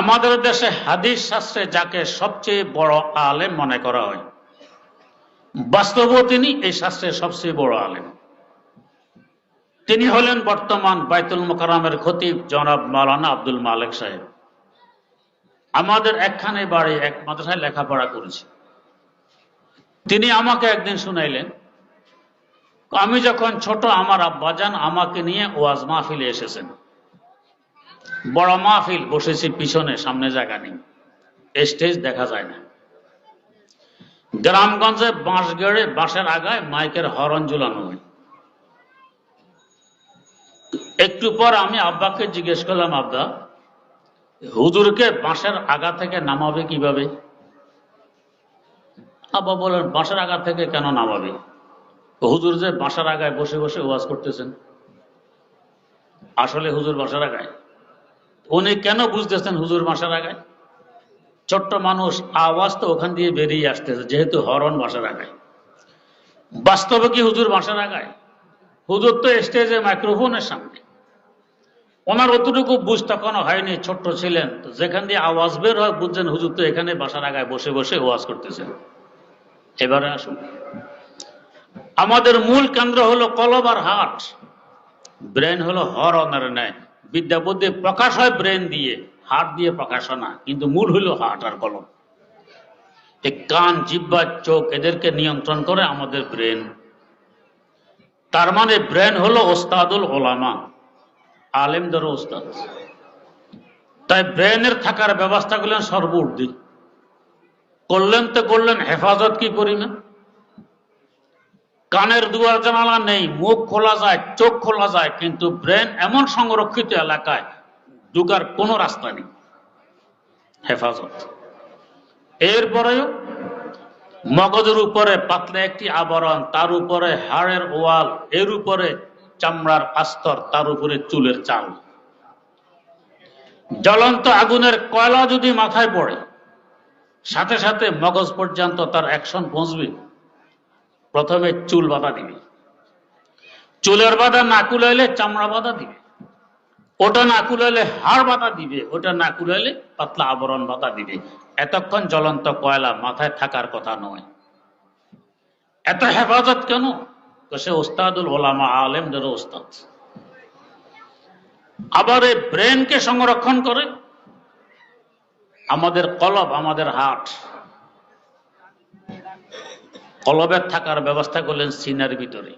আমাদের দেশে হাদিস শাস্ত্রে যাকে সবচেয়ে বড় আলেম মনে করা হয়। বাস্তবও তিনি এই শাস্ত্রের সবচেয়ে বড় আলেম। তিনি হলেন বর্তমান বাইতুল মোকারামের খতিব জনাব মাওলানা আব্দুল মালেক সাহেব। আমাদের একখানে বাড়ি, এক মাদ্রাসায় লেখাপড়া করেছি। তিনি আমাকে একদিন শুনাইলেন, আমি যখন ছোট, আমার আব্বাজান আমাকে নিয়ে ওয়াজ মাহফিলে এসেছেন। বড় মাহফিল বসেছি পিছনে, সামনে জায়গা নেই। স্টেজ দেখা যায় না। গ্রামগঞ্জে বাঁশ গেড়ে বাঁশের আগায় মাইকের হরন ঝুলানো হয়। একটু পর আমি আব্বাকে জিজ্ঞেস করলাম, আব্বা, হুজুরকে বাঁশের আগা থেকে নামাবে কীভাবে? আব্বা বলেন বাঁশের আগা থেকে কেন নামাবে? হুজুর যে বাঁশের আগায় বসে বসে ওয়াজ করতেছেন। আসলে হুজুর বাঁশের আগায় উনি কেন বুঝতেছেন হুজুর বাঁশের আগায় ছোট্ট মানুষ, আওয়াজ তো ওখান দিয়ে বেরিয়ে আসতেছে, যেহেতু হরণ বাঁশের আগায় বাস্তবে কি হুজুর বাঁশের আগায় হুজুর তো স্টেজে মাইক্রোফোনের সামনে। ওনার অতটুকু বুঝ তখনও হয়নি, ছোট্ট ছিলেন যেখান দিয়ে আওয়াজ বের হয়, বুঝছেন হুজুর তো এখানে বাসার আগায় বসে বসে ওয়াজ করতেছেন। এবারে আসুন। আমাদের মূল কেন্দ্র হলো কলব আর হাট। ব্রেন হলো হর অনার ন্যায়। বিদ্যা বুদ্ধি প্রকাশ হয় ব্রেন দিয়ে হাট দিয়ে প্রকাশ হয় না, কিন্তু মূল হলো হাট আর কলম। কান জিব্বা চোখ এদেরকে নিয়ন্ত্রণ করে আমাদের ব্রেন। তার মানে ব্রেন হলো ওস্তাদুল ওলামা, আলেমদেরও ওস্তাদ। তাই ব্রেনের থাকার ব্যবস্থা করলেন সর্বর্দি করলেন তো করলেন, হেফাজত কি পরিমাণ কানের দুয়ার জানালা নেই, মুখ খোলা যায়, চোখ খোলা যায়, কিন্তু ব্রেন এমন সংরক্ষিত এলাকায় ঢুকার কোনো রাস্তা নেই। হেফাজত। এরপরেও মগজের উপরে পাতলা একটি আবরণ, তার উপরে হাড়ের ওয়াল, এর উপরে চামড়ার আস্তর তার উপরে চুলের চাল। জ্বলন্ত আগুনের কয়লা যদি মাথায় পড়ে, সাথে সাথে মগজ পর্যন্ত তার অ্যাকশন পৌঁছবে। প্রথমে চুল বাঁধা দিবে। চুলের বাঁধা না কুলাইলে চামড়া বাঁধা দিবে। ওটা না কুলাইলে হাড় বাঁধা দিবে। ওটা না কুলাইলে পাতলা আবরণ বাঁধা দিবে। এতক্ষণ জ্বলন্ত কয়লা মাথায় থাকার কথা নয়। এত হেফাজত কেন? সে ওস্তাদুল ওলামা আলেমদের ওস্তাদ আবার এই ব্রেনকে সংরক্ষণ করে। আমাদের কলব, আমাদের হাট কলবের থাকার ব্যবস্থা করলেন সিনার ভিতরে।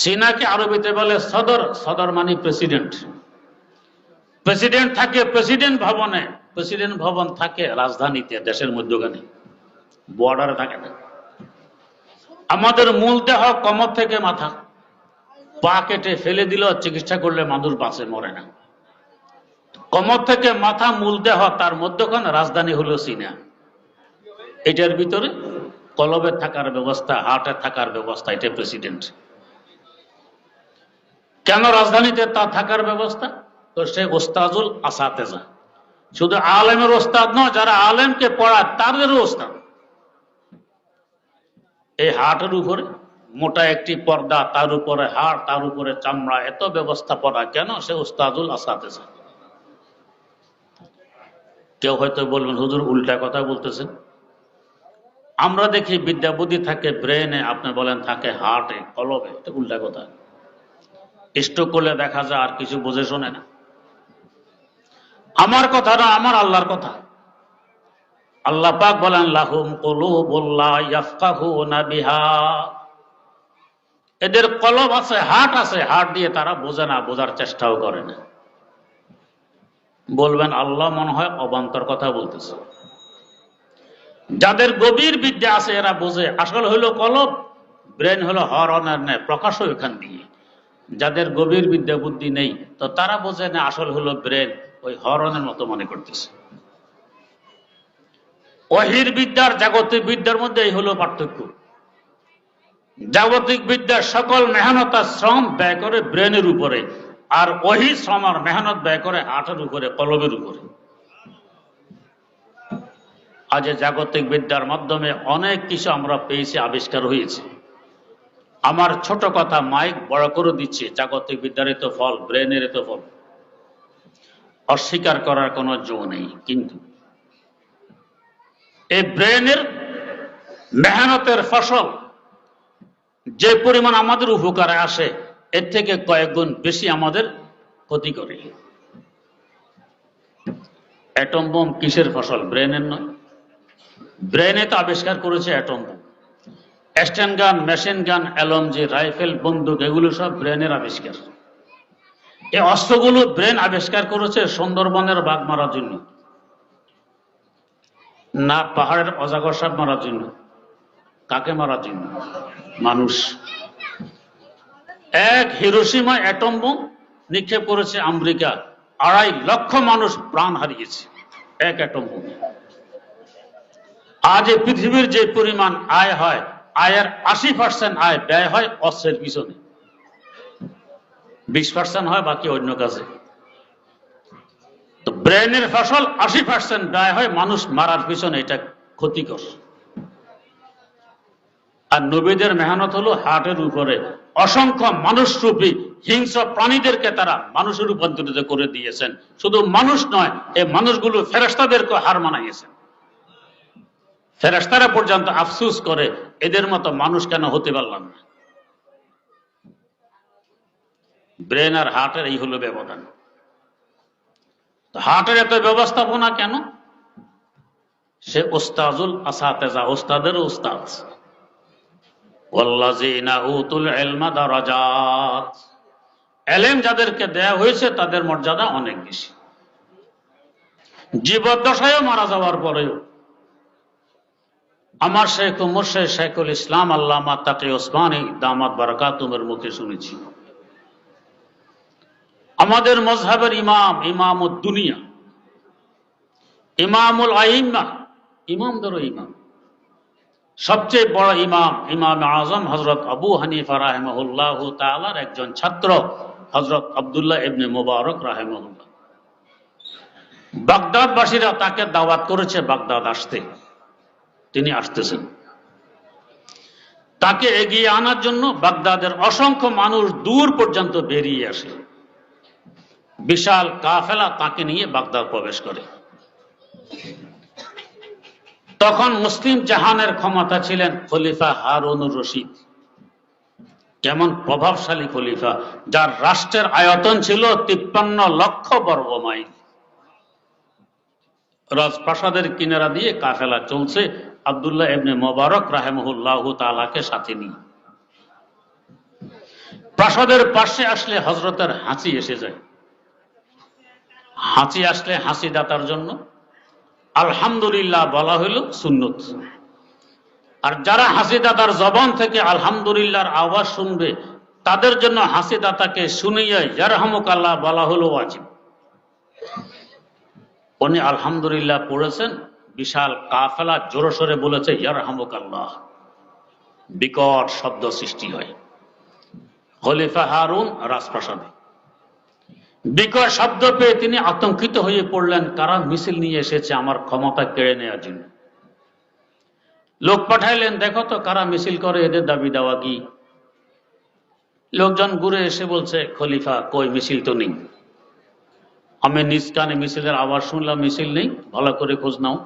সিনাকে আরবিতে বলে সদর সদর মানে প্রেসিডেন্ট। প্রেসিডেন্ট থাকে প্রেসিডেন্ট ভবনে, প্রেসিডেন্ট ভবন থাকে রাজধানীতে, দেশের মধ্যখানে। বর্ডারে থাকে না। আমাদের মূল দেহ কমর থেকে মাথা। পা কেটে ফেলে দিল, চিকিৎসা করলে মানুষ বাঁচে, মরে না। কমর থেকে মাথা, মূল দেহ, তার মধ্যখানে রাজধানী হলো সিনা। এটার ভিতরে কলবের থাকার ব্যবস্থা হার্টের থাকার ব্যবস্থা এটা প্রেসিডেন্ট কেন রাজধানীতে তা থাকার ব্যবস্থা? তো সে ওস্তাজুল আসাতেজা শুধু আলেমের ওস্তাদ নয়, যারা আলেমকে পড়ায়, তাদেরও ওস্তাদ। এই হাটের উপরে, মোটা একটি পর্দা, তার উপরে হাড় তার উপরে চামড়া, এত ব্যবস্থা ব্যবস্থাপনা কেন সে ওস্তাদুল আসাতেজা কেউ হয়তো বলবেন, হুজুর উল্টা কথা বলতেছেন। আমরা দেখি বিদ্যা বুদ্ধি থাকে ব্রেনে আপনি বলেন থাকে হার্টে কলবে উল্টা কথা। স্ট্রোক করলে দেখা যায় আর কিছু বুঝে শোনে না। আমার কথা না, আমার আল্লাহর কথা। আল্লাহ পাক বলেন, লাহুম কুলুবুল্লাহ বিহা। এদের কলব আছে হাট আছে হাট দিয়ে তারা বোঝে না, বোঝার চেষ্টাও করে না। বলবেন, আল্লাহ মনে হয় অবান্তর কথা বলতেছে। যাদের গভীর বিদ্যা আছে, এরা বোঝে। আসল হলো কলব, ব্রেন হলো হরনের নেয় প্রকাশ এখান দিয়ে। যাদের গভীর বিদ্যা, বুদ্ধি নেই, তো তারা বোঝে না আসল হলো ব্রেন, ওই হরনের মতো মনে করতেছে। অহির বিদ্যার জাগতিক বিদ্যার মধ্যে এই হলো পার্থক্য। জাগতিক বিদ্যার সকল মেহনত আর শ্রম ব্যয় করে ব্রেনের উপরে, আর ওহি শ্রম আর মেহনত ব্যয় করে হাটের উপরে, কলবের উপরে। আজ জাগতিক বিদ্যার মাধ্যমে অনেক কিছু আমরা পেয়েছি, আবিষ্কার হয়েছে। আমার ছোট কথা মাইক বড় করে দিচ্ছে, জাগতিক বিদ্যার তো ফল, ব্রেনের তো ফল। অস্বীকার করার কোনো জো নেই, কিন্তু এই ব্রেনের মেহনতের ফসল যে পরিমাণ আমাদের উপকারে আসে, এর থেকে কয়েক গুণ বেশি আমাদের ক্ষতি করে। অ্যাটম বোম কিসের ফসল? ব্রেনের নয়। ব্রেনে তো আবিষ্কার করেছে অ্যাটম অ্যাস্টেন গান, মেশিন গান, অ্যালমজি, রাইফেল, বন্দুক, এগুলো সব ব্রেনের আবিষ্কার। এই অস্ত্রগুলো ব্রেন আবিষ্কার করেছে সুন্দরবনের বাঘ মারার জন্য। না, পাহাড়ের অজাগর সাপ মারার জন্য। কাকে মারার জন্য? মানুষ। এক হিরোসীমা অ্যাটম বোম নিক্ষেপ করেছে আমেরিকা। আড়াই লক্ষ মানুষ প্রাণ হারিয়েছে। এক অ্যাটম বোম। আজ এই পৃথিবীর যে পরিমাণ আয় হয়, আয়ের আশি পার্সেন্ট আয় ব্যয় হয় অস্ত্রের পিছনে। বিশ পার্সেন্ট হয়, বাকি অন্য কাজে। তো ব্রেনের ফসল আশি পার্সেন্ট ব্যয় হয়, মানুষ মারার পিছনে এটা ক্ষতিকর। আর নবীদের মেহনত হলো হার্টের উপরে। অসংখ্য মানুষ মানুষরূপী হিংস্র প্রাণীদেরকে তারা মানুষের রূপান্তরিত করে দিয়েছেন। শুধু মানুষ নয়, এই মানুষগুলো ফেরেস্তাদেরকে হার মানাইয়েছেন। ফেরেস্তারা পর্যন্ত আফসুস করে, এদের মতো মানুষ কেন হতে পারলাম না? ব্রেন আর হার্টের এই হলো ব্যবধান। হার্টের এত ব্যবস্থাপনা কেন? সে ওস্তাজুল আসাতেজা, ওস্তাদেরও ওস্তাদ। যাদেরকে দেয়া হয়েছে, তাদের মর্যাদা অনেক বেশি। জীবদ্দশায় মারা যাওয়ার পরেও আমার শেখ মুর্শে শেখুল ইসলাম, আল্লামা তাকে ওসমানী দামাত বারাকাতুমের মুখে শুনেছি। আমাদের মজহাবের ইমাম ইমাম দুনিয়া ইমামুল আইম্মা ইমামদেরও ইমাম। সবচেয়ে বড় ইমাম ইমাম আজম হজরত আবু হানিফা রাহেমহুল্লাহ তালার একজন ছাত্র হজরত আবদুল্লাহ ইবনে মুবারক রাহেমহুল্লাহ। বাগদাদবাসীরা তাকে দাওয়াত করেছে বাগদাদ আসতে। তিনি আসতেছেন। তাকে এগিয়ে আনার জন্য বাগদাদের অসংখ্য মানুষ দূর পর্যন্ত বেরিয়ে আসে। বিশাল কাফেলা তাকে নিয়ে বাগদাদ প্রবেশ করে। তখন মুসলিম জাহানের ক্ষমতা ছিলেন খলিফা হারুনুর রশিদ। কেমন প্রভাবশালী খলিফা, যার রাষ্ট্রের আয়তন ছিল তিপ্পান্ন লক্ষ বর্গ মাইল। রাজপ্রাসাদের কিনারা দিয়ে কাফেলা চলছে আবদুল্লাহ এবনে মোবারক রাহেমহুল্লাহ তালাকে সাথে নিয়ে। প্রাসাদের পাশে আসলে হজরতের হাঁচি এসে যায়। হাঁচি আসলে হাসি দাতার জন্য। আলহামদুলিল্লাহ বলা হইল সুন্নত। আর যারা হাসি দাতার জবান থেকে আলহামদুলিল্লাহর আওয়াজ শুনবে, তাদের জন্য হাসি দাতাকে শুনিয়ে বলা হলো ওয়াজিব। উনি আলহামদুলিল্লাহ পড়েছেন বিশাল কাফেলা জোরে সোরে বলেছে ইয়ারহামুক আল্লাহ বিকট শব্দ সৃষ্টি হয়। খলিফা হারুন রাজপ্রাসাদে। বিকট শব্দ পেয়ে তিনি আতঙ্কিত হয়ে পড়লেন, কারা মিছিল নিয়ে এসেছে আমার ক্ষমতা কেড়ে নেওয়ার জন্য? লোক পাঠাইলেন, দেখো তো কারা মিছিল করে, এদের দাবি দেওয়া কি? লোকজন ঘুরে এসে বলছে, খলিফা, কই মিছিল তো নেই? আমি নিজ কানে মিছিলের আওয়াজ শুনলাম, মিছিল নেই, ভালো করে খোঁজ নাও।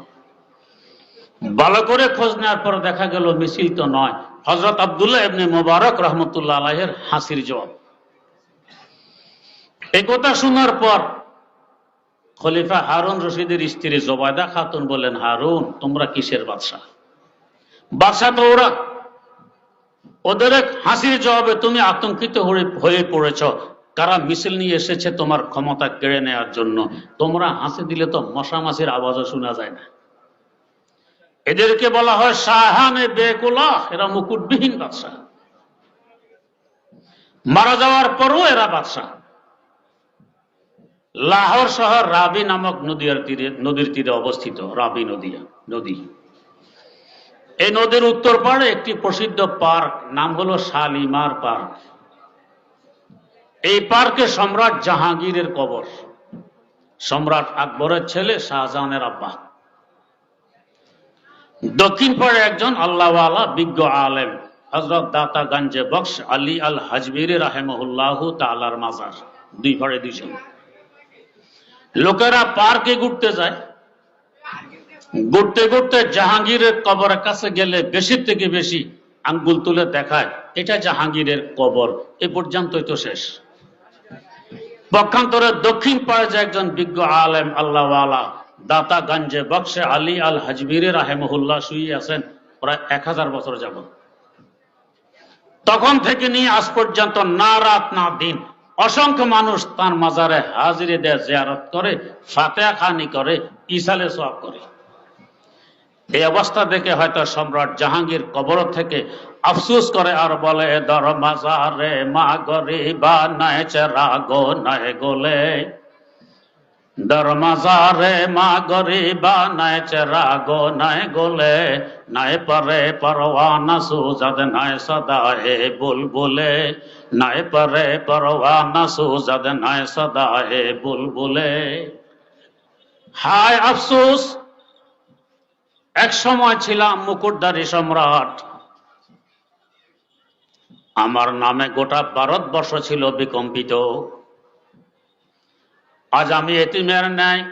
ভালো করে খোঁজ নেওয়ার পর দেখা গেল মিছিল তো নয়। হজরত আবদুল্লাহ এমনি মোবারক রহমতুল্লাহ আলাহের হাসির জবাব। এই কথা শোনার পর খলিফা হারুন রশিদের স্ত্রী জোবায়দা খাতুন বলেন হারুন, তোমরা কিসের বাদশাহ বাদশাহ তো ওরা। ওদের এক হাসির জবাবে তুমি আতঙ্কিত হয়ে পড়েছ। কারা মিছিল নিয়ে এসেছে তোমার ক্ষমতা কেড়ে নেওয়ার জন্য? তোমরা হাসি দিলে তো মশা মাসির আওয়াজও শোনা যায় না। এদেরকে বলা হয় শাহানে বেকুলা এরা মুকুটবিহীন বাদশাহ। মারা যাওয়ার পরও এরা বাদশাহ। লাহোর শহর রাবি নামক নদীর তীরে নদীর তীরে অবস্থিত, রাবি নদী নদী। এই নদীর উত্তর পাড়ে একটি প্রসিদ্ধ পার্ক, নাম হলো শালিমার পার্ক। এই পার্কে সম্রাট জাহাঙ্গীরের কবর। সম্রাট আকবরের ছেলে শাহজাহানের আব্বা। দক্ষিণ পাড়ে একজন আল্লাহওয়ালা বিজ্ঞ আলেম হজরত দাতা গঞ্জে বক্স আলী আল হাজবির রাহেমহুল্লাহ তালার মাজার, দুই পাড়ে দুইজন লোকেরা পার্কে ঘুরতে যায়। ঘুরতে ঘুরতে জাহাঙ্গীরের কবরের কাছে গেলে বেশি থেকে বেশি আঙ্গুল তুলে দেখায়, এটা জাহাঙ্গীরের কবর, এ পর্যন্তই তো শেষ। পক্ষান্তরে দক্ষিণ পাড়ে যে একজন বিজ্ঞ আলেম আল্লাহ দাতা গঞ্জে বক্সে আলী আল হাজমির রাহেমহুল্লাহ শুয়ে আছেন। প্রায় এক হাজার বছর যাব তখন থেকে নিয়ে আজ পর্যন্ত না রাত না দিন অসংখ্য মানুষ তার মাজারে হাজিরে দেয় জিয়ারত করে, ফাতেহা খানি করে, ইসালে সব করে। এই অবস্থা দেখে হয়তো সম্রাট জাহাঙ্গীর কবর থেকে আফসোস করে আর বলে দর মাজারে মা গরিবা নয়, চেরা গো নয় গোলে। দর মাজারে মা গরিবা নাই চেরা গো নয় গোলে নয় পরে পরওয়ানা সুজাদ নয় সদা হে বুলবুলে। নয় পরে পরওয়ানা সুজাদ নয় সদা হে বুলবুলে। হায় আফসোস, এক সময় ছিলাম মুকুটধারী সম্রাট। আমার নামে গোটা ভারতবর্ষ ছিল বিকম্পিত। আজ আমি এটি এতিমের ন্যায়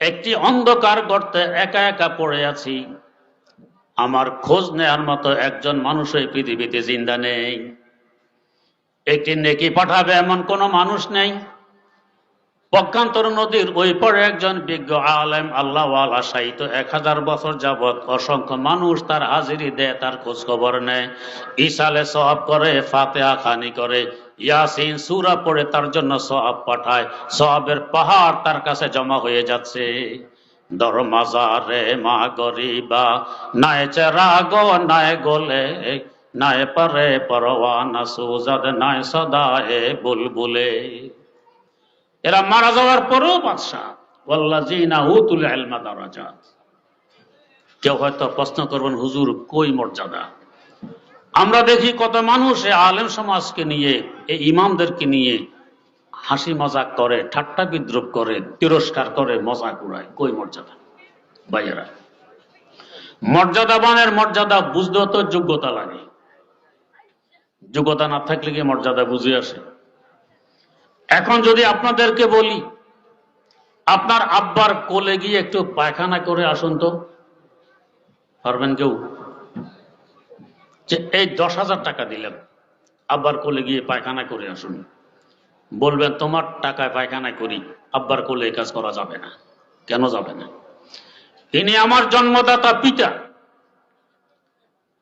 একটি অন্ধকার গর্তে একা একা পড়ে আছি। আমার খোঁজ নেয়ার মতো একজন মানুষ এই পৃথিবীতে জিন্দা নেই। একটি নেকি পাঠাবে এমন কোনো মানুষ নেই। পক্ষান্তর নদীর ওই পরে একজন বিজ্ঞ আলেম, আল্লাহ আশায়িত এক হাজার বছর যাবৎ অসংখ্য মানুষ তার হাজিরি দেয়, তার খোঁজ খবর নেয় ইসালে সব করে, ফাতেহা খানি করে ইয়াসিন সুরা পড়ে তার জন্য সব পাঠায়। সবের পাহাড় তার কাছে জমা হয়ে যাচ্ছে। দর মাজারে মা গরিবা, নায় চেরা গো নায় গোলে, নায় পরে পরওয়ানা সুজাদ নায় সদা এ বুলবুলে। এরা মারা যাওয়ার পরেও বাদশাহ। ওয়াল্লাযীনা উতুল ইলমা দারাজাত। কেউ হয়তো প্রশ্ন করবেন, হুজুর কই মর্যাদা? আমরা দেখি কত মানুষ আলেম সমাজকে নিয়ে এই ইমামদেরকে নিয়ে হাসি মজাক করে, ঠাট্টা বিদ্রুপ করে, তিরস্কার করে, মজাক উড়ায়। কই মর্যাদা? ভাইয়েরা, মর্যাদাবানের মর্যাদা বুঝতেও তো যোগ্যতা লাগে। যোগ্যতা না থাকলে কি মর্যাদা বুঝে আসে? এখন যদি আপনাদেরকে বলি, আপনার আব্বার কোলে গিয়ে একটু পায়খানা করে আসুন তো। পারবেন কেউ? যে এই দশ হাজার টাকা দিলেন, আব্বার কোলে গিয়ে পায়খানা করে আসুন। বলবেন, তোমার টাকায় পায়খানা করি, আব্বার কোলে কাজ করা যাবে না। কেন যাবে না? তিনি আমার জন্মদাতা পিতা।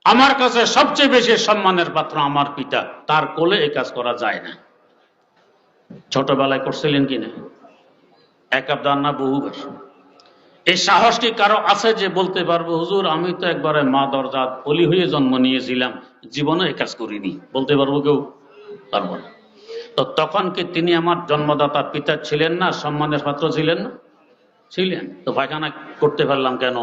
আমার কাছে সবচেয়ে বেশি সম্মানের পাত্র আমার পিতা। তার কোলে এই কাজ করা যায় না। ছোটবেলায় করছিলেন কিনা? এক আবদার না বহুবার। এই সাহস কি কারও আছে যে বলতে পারব, হুজুর, আমি তো একবারে মা দরজাত অলি হয়ে জন্ম নিয়েছিলাম, জীবনে এই কাজ করিনি। বলতে পারব কেউ? পারব না। তো তখন কি তিনি আমার জন্মদাতা পিতা ছিলেন না, সম্মানের পাত্র ছিলেন না? ছিলেন। তো পায়খানা করতে পারলাম কেন?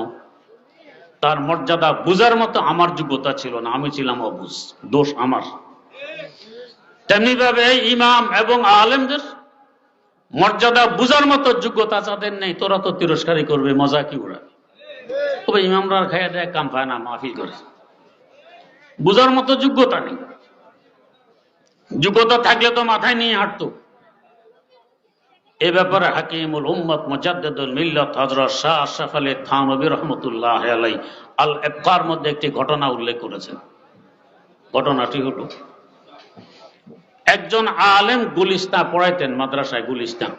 তার মর্যাদা বুঝার মতো আমার যোগ্যতা ছিল না, আমি ছিলাম অবুঝ দোষ আমার। তেমনি ভাবে ইমাম এবং আলেমদের মর্যাদা বুঝার মতো যোগ্যতা যাদের নেই, তোরা তো তিরস্কারই করবে, মজা কি উড়াবে তবে ইমামরা খাইয়া দেয় কাম পায় না, মাহফিল করে। বুঝার মতো যোগ্যতা নেই। যোগ্যতা থাকলে তো মাথায় নিয়ে হাঁটতো। এ ব্যাপারে হাকিমুল উম্মত মুজাদ্দিদুল মিল্লাত হযরত শাহ আশরাফ আলী থানবী রহমতুল্লাহ আলাই আল ইফকার মধ্যে একটি ঘটনা উল্লেখ করেছেন। ঘটনাটি হলো একজন আলেম গুলিস্তা পড়াইতেন, মাদ্রাসায় গুলিস্তান।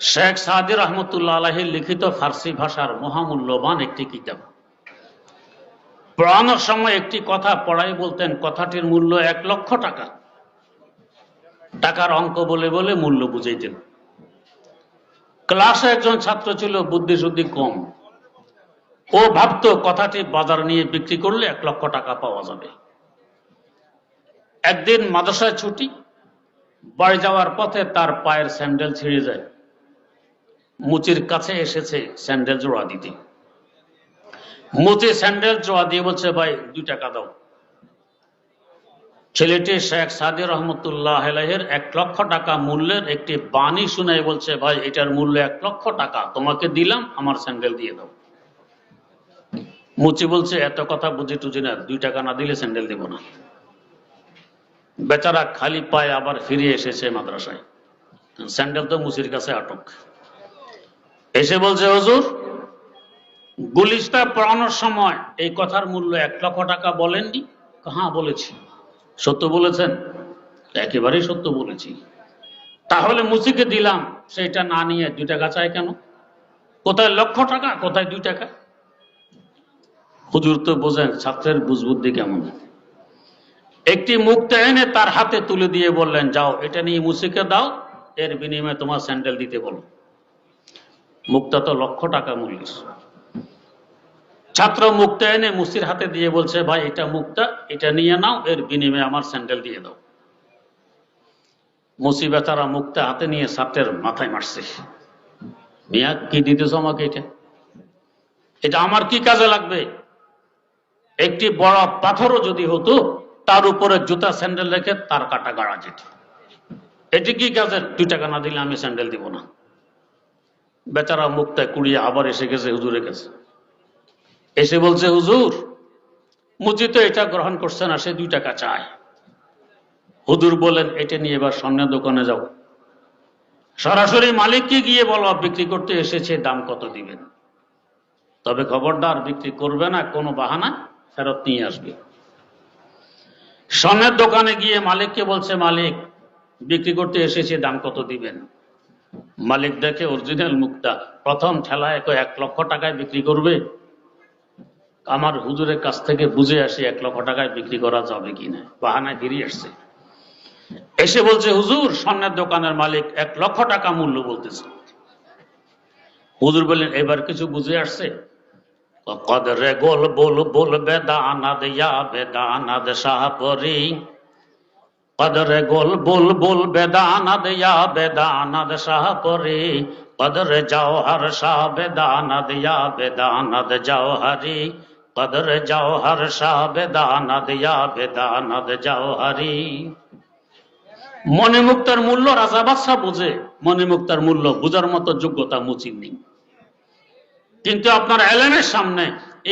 শেখ সাদি রহমতুল্লাহ আলাহির লিখিত ফার্সি ভাষার মহামূল্যবান একটি কিতাব। পড়ানোর সময় একটি কথা পড়াই বলতেন, কথাটির মূল্য এক লক্ষ টাকা। টাকার অঙ্ক বলে বলে মূল্য বুঝাইতেন। ক্লাসে একজন ছাত্র ছিল বুদ্ধি শুদ্ধি কম। ও ভাবতো, কথাটি বাজার নিয়ে বিক্রি করলে এক লক্ষ টাকা পাওয়া যাবে। একদিন মাদ্রাসায় ছুটি, বাড়ি যাওয়ার পথে তার পায়ের স্যান্ডেল ছিঁড়ে যায়। মুচির কাছে এসেছে স্যান্ডেল জোড়া দিতে। মুচি স্যান্ডেল জোড়া দিয়ে বলছে, ভাই, দুই টাকা দাও। ছেলেটি শেখ সাদি রহমতুল্লাহ এক লক্ষ টাকা মূল্যের একটি বাণী শুনে বলছে, ভাই, এটার মূল্য এক লক্ষ টাকা, তোমাকে দিলাম, আমার স্যান্ডেল দিয়ে দাও। মুচি বলছে, এত কথা বুঝি টুঝি না, দুই টাকা না দিলে স্যান্ডেল দেব না। বেচারা খালি পায়ে আবার ফিরে এসেছে মাদ্রাসায়। স্যান্ডেল তো মুসির কাছে আটক। এসে বলছে, হজুর গুলিস্তা পড়ানোর সময় এই কথার মূল্য এক লক্ষ টাকা বলেননি? হ্যাঁ বলেছি। সত্য বলেছেন? একেবারেই সত্য বলেছি। তাহলে মুসিকে দিলাম সেটা না নিয়ে দুই টাকা চায় কেন? কোথায় লক্ষ টাকা, কোথায় দুই টাকা? হুজুর তো বোঝেন, ছাত্রের বুঝবুদ্ধি কেমন? একটি মুক্তা এনে তার হাতে তুলে দিয়ে বললেন, যাও, এটা নিয়ে মুসিকে দাও, এর বিনিময়ে তোমার স্যান্ডেল দিতে বলো। মুক্তা তো লক্ষ টাকা মূল্য। ছাত্র মুক্তা এনে মুসির হাতে দিয়ে বলছে, ভাই, এটা মুক্তা, এটা নিয়ে নাও, এর বিনিময়ে আমার স্যান্ডেল দিয়ে দাও। মুসি বেচারা মুক্তা হাতে নিয়ে ছাত্রের মাথায় মারছে। মিয়া কি দিতেছ আমাকে এটা? এটা আমার কি কাজে লাগবে? একটি বড় পাথরও যদি হতো তার উপরে জুতা স্যান্ডেল রেখে তার কাটা গাড়া যেত। এটি কি কাজের? দুই টাকা না দিলে আমি স্যান্ডেল দিব না। বেচারা মুক্তায় কুড়িয়ে আবার এসে গেছে, হুজুরের কাছে। এসে বলছে, হুজুর মুচি তো এটা গ্রহণ করছে না, সে দুই টাকা চায়। হুজুর বলেন এটা নিয়ে এবার স্বর্ণের দোকানে যাও। সরাসরি মালিককে গিয়ে বলো বিক্রি করতে এসেছে, দাম কত দিবেন? তবে খবরদার বিক্রি করবে না, কোনো বাহানা ফেরত নিয়ে আসবে। স্বর্ণের দোকানে গিয়ে মালিককে বলছে, মালিক, বিক্রি করতে এসেছে, দাম কত দিবেন? মালিক দেখে, অরিজিনাল মুক্তা প্রথম ঠেলায় এক লক্ষ টাকায় বিক্রি করবে। আমার হুজুরের কাছ থেকে বুঝে আসি এক লক্ষ টাকায় বিক্রি করা যাবে কিনা বাহানায় ফিরিয়ে আসছে। এসে বলছে, হুজুর, স্বর্ণের দোকানের মালিক এক লক্ষ টাকা মূল্য বলতেছে। হুজুর বললেন, এবার কিছু বুঝে আসছে? কদরে গোল বল বল বেদানাদ, ইয়া বেদানাদ শাহপরি কদরে গোল বল বল বেদানাদ, ইয়া বেদানাদ শাহপরি কদরে জওহর শাহ বেদানাদ, ইয়া বেদানাদ জওহরি। কদরে জওহর শাহ বেদানাদ, ইয়া বেদানাদ জওহরি। মনে মুক্তার মূল্য রাজা বাদশাহ বোঝে। মনে মুক্তার মূল্য বুঝার মতো যোগ্যতা মুচির নেই। কিন্তু আপনার এলেমের সামনে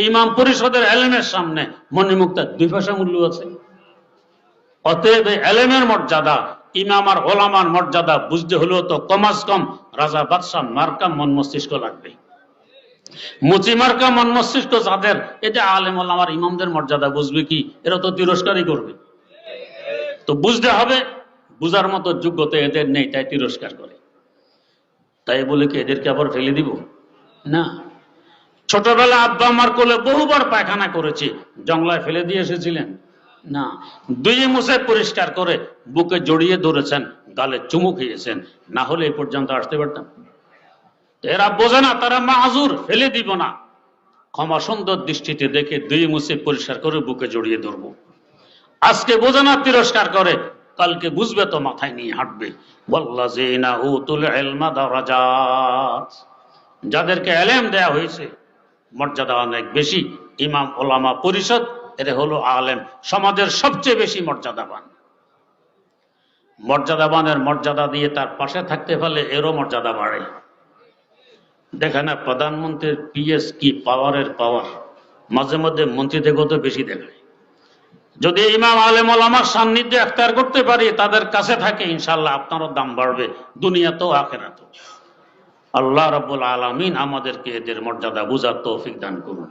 ইমাম পরিষদের এলেমের সামনে মনে মুক্তার দুই পয়সা মূল্য আছে। অতএব এলেমের মর্যাদা, ইমাম আর ওলামার মর্যাদা বুঝতে হলেও তো কমাস কম রাজা বাদশাহ মার্কা মন মস্তিষ্ক লাগবে। মুচি মার্কা মন মস্তিষ্ক যাদের এটা আলেম ওলামার ইমামদের মর্যাদা বুঝবে কি? এরা তো তিরস্কারই করবে। তো বুঝতে হবে, বুঝার মতো যোগ্যতা এদের নেই, তাই তিরস্কার করে। তাই বলে কি এদেরকে আবার ফেলে দিব? না। ছোটবেলা আব্বা আমার কোলে বহুবার পায়খানা করেছি, জংলায় ফেলে দিয়ে এসেছিলেন। না, দুই মুছে পরিষ্কার করে বুকে জড়িয়ে ধরেছেন, গালে চুমু খেয়েছেন, না হলে এই পর্যন্ত আসতে পারতাম। এরা বোঝে না, তারা মাহুর, ফেলে দিব না। ক্ষমা সুন্দর দৃষ্টিতে দেখে দুই মুছে পরিষ্কার করে বুকে জড়িয়ে ধরবো। আজকে বোঝে না, তিরস্কার করে, কালকে বুঝবে তো মাথায় নিয়ে হাঁটবে। ওয়াল্লাযীনা উতুল ইলমা দারাজাত, যাদেরকে এলেম দেয়া হয়েছে মর্যাদা অনেক বেশি। ইমাম, ওলামা পরিষদ, এর হলো আলেম। সমাজের সবচেয়ে বেশি মর্যাদাবান। মর্যাদাবানের মর্যাদা দিয়ে তার পাশে থাকতে পারলে এরও মর্যাদা বাড়ে। দেখে না, প্রধানমন্ত্রীর পিএস কি পাওয়ারের পাওয়ার? মাঝে মধ্যে মন্ত্রী থেকেও তো বেশি দেখায়। যদি ইমাম, আলেম, ওলামার সান্নিধ্যে এখতার করতে পারি, তাদের কাছে থাকে ইনশাল্লাহ আপনারও দাম বাড়বে। দুনিয়াতেও আখেরাতেও। আল্লাহ রবুল আলমিন আমাদেরকে এদের মর্যাদা বুঝার তৌফিক দান করুন।